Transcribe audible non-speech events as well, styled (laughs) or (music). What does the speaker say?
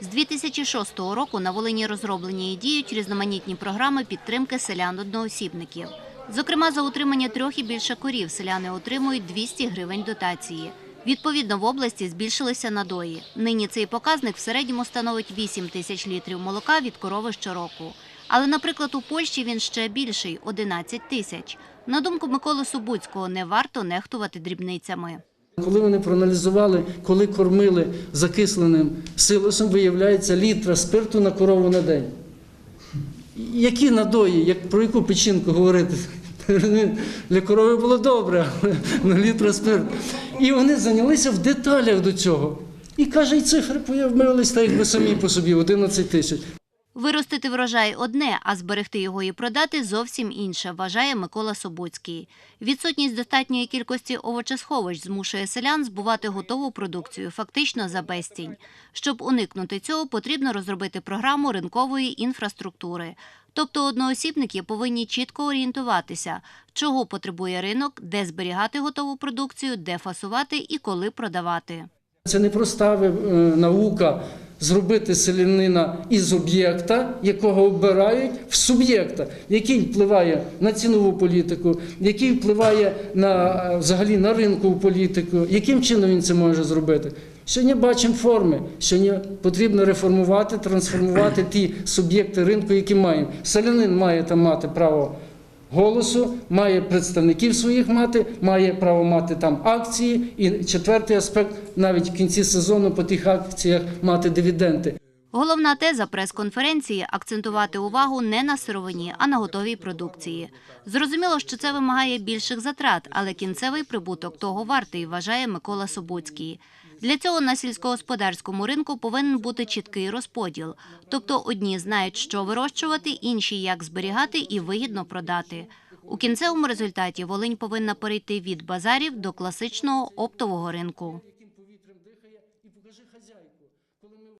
З 2006 року на Волині розроблені і діють різноманітні програми підтримки селян-одноосібників. Зокрема, за утримання трьох і більше корів селяни отримують 200 гривень дотації. Відповідно, в області збільшилися надої. Нині цей показник в середньому становить 8 тисяч літрів молока від корови щороку. Але, наприклад, у Польщі він ще більший – 11 тисяч. На думку Миколи Субуцького, не варто нехтувати дрібницями. Коли вони проаналізували, коли кормили закисленим силосом, виявляється літра спирту на корову на день. Які надої, як, про яку печінку говорити? (laughs) Для корови було добре, але літра спирту. І вони зайнялися в деталях до цього. І каже, і цифри появились, так якби самі по собі 11 тисяч. Виростити врожай одне, а зберегти його і продати зовсім інше, вважає Микола Собуцький. Відсутність достатньої кількості овочесховищ змушує селян збувати готову продукцію фактично за безцінь. Щоб уникнути цього, потрібно розробити програму ринкової інфраструктури. Тобто одноосібники повинні чітко орієнтуватися, чого потребує ринок, де зберігати готову продукцію, де фасувати і коли продавати. Це не проста е, наука зробити селянина із об'єкта, якого обирають, в суб'єкта, який впливає на цінову політику, який впливає на е, взагалі на ринкову політику. Яким чином він це може зробити? Сьогодні бачимо форми. Сьогодні потрібно реформувати, трансформувати ті суб'єкти ринку, які маємо. Селянин має там мати право голосу, має представників своїх мати, має право мати там акції. І четвертий аспект, навіть в кінці сезону по тих акціях мати дивіденди. Головна теза прес-конференції – акцентувати увагу не на сировині, а на готовій продукції. Зрозуміло, що це вимагає більших затрат, але кінцевий прибуток того вартий, вважає Микола Собуцький. Для цього на сільськогосподарському ринку повинен бути чіткий розподіл. Тобто одні знають, що вирощувати, інші як зберігати і вигідно продати. У кінцевому результаті Волинь повинна перейти від базарів до класичного оптового ринку.